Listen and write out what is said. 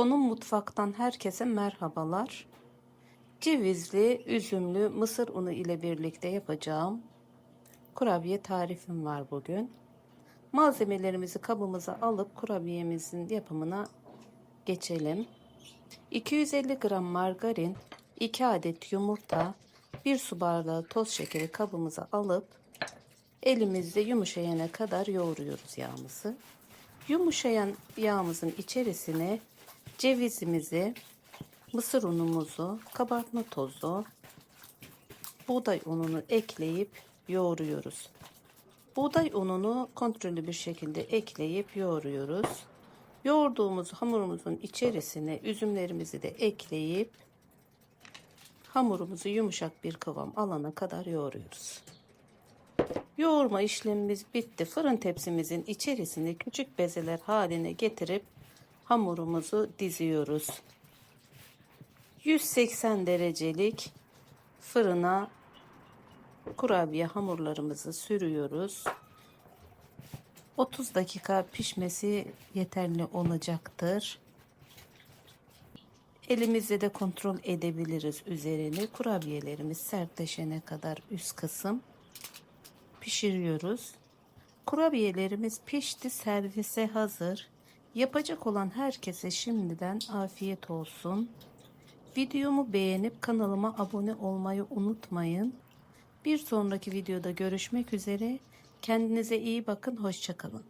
Konum mutfaktan herkese merhabalar. Cevizli, üzümlü mısır unu ile birlikte yapacağım kurabiye tarifim var bugün. Malzemelerimizi kabımıza alıp kurabiyemizin yapımına geçelim. 250 gram margarin, 2 adet yumurta, 1 su bardağı toz şekeri kabımıza alıp elimizde yumuşayana kadar yoğuruyoruz yağımızı. Yumuşayan yağımızın içerisine cevizimizi, mısır unumuzu, kabartma tozu, buğday ununu ekleyip yoğuruyoruz. Buğday ununu kontrollü bir şekilde ekleyip yoğuruyoruz. Yoğurduğumuz hamurumuzun içerisine üzümlerimizi de ekleyip hamurumuzu yumuşak bir kıvam alana kadar yoğuruyoruz. Yoğurma işlemimiz bitti. Fırın tepsimizin içerisine küçük bezeler haline getirip hamurumuzu diziyoruz. 180 derecelik fırına kurabiye hamurlarımızı sürüyoruz. 30 dakika pişmesi yeterli olacaktır. Elimizle de kontrol edebiliriz üzerini. Kurabiyelerimiz sertleşene kadar üst kısım pişiriyoruz. Kurabiyelerimiz pişti, servise hazır. Yapacak olan herkese şimdiden afiyet olsun. Videomu beğenip kanalıma abone olmayı unutmayın. Bir sonraki videoda görüşmek üzere. Kendinize iyi bakın, hoşçakalın.